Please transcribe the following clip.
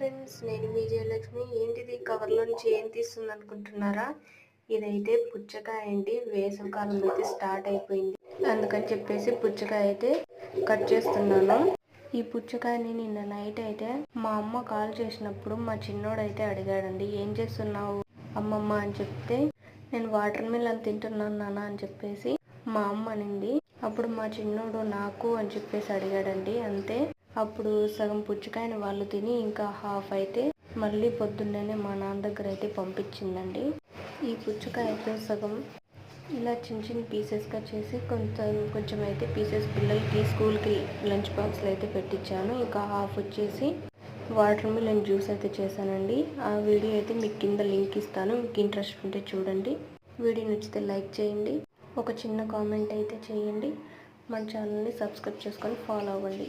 Friends నేను మీ జయలక్ష్మి. ఏంటిది? కవర్లో నుంచి ఏం తీస్తుంది అనుకుంటున్నారా ఇదైతే పుచ్చకాయ అండి. వేసవికాలం అయితే స్టార్ట్ అయిపోయింది. అందుకని చెప్పేసి పుచ్చకాయ అయితే కట్ చేస్తున్నాను. ఈ పుచ్చకాయని నిన్న నైట్ అయితే మా అమ్మ కాల్ చేసినప్పుడు మా చిన్నోడైతే అడిగాడండి ఏం చేస్తున్నావు? అమ్మమ్మ అని చెప్తే నేను వాటర్ మిలన్ తింటున్నాను నాన్న అని చెప్పేసి మా అమ్మ అనింది. అప్పుడు మా చిన్నోడు నాకు అని చెప్పేసి అడిగాడండి. అంతే. అప్పుడు సగం పుచ్చకాయని వాళ్ళు తిని ఇంకా హాఫ్ అయితే మళ్ళీ పొద్దున్ననే మా నాన్న దగ్గర అయితే పంపించిందండి. ఈ పుచ్చకాయతో సగం ఇలా చిన్న చిన్న పీసెస్గా చేసి కొంచెం కొంచెం అయితే పీసెస్ పిల్లలకి స్కూల్కి లంచ్ బాక్స్లో అయితే పెట్టించాను ఇంకా హాఫ్ వచ్చేసి వాటర్ మిలన్ జ్యూస్ అయితే చేశానండి. ఆ వీడియో అయితే మీకు కింద లింక్ ఇస్తాను. మీకు ఇంట్రెస్ట్ ఉంటే చూడండి. వీడియో నచ్చితే లైక్ చేయండి. ఒక చిన్న కామెంట్ అయితే చేయండి. మన ఛానల్ని సబ్స్క్రైబ్ చేసుకొని ఫాలో అవ్వండి.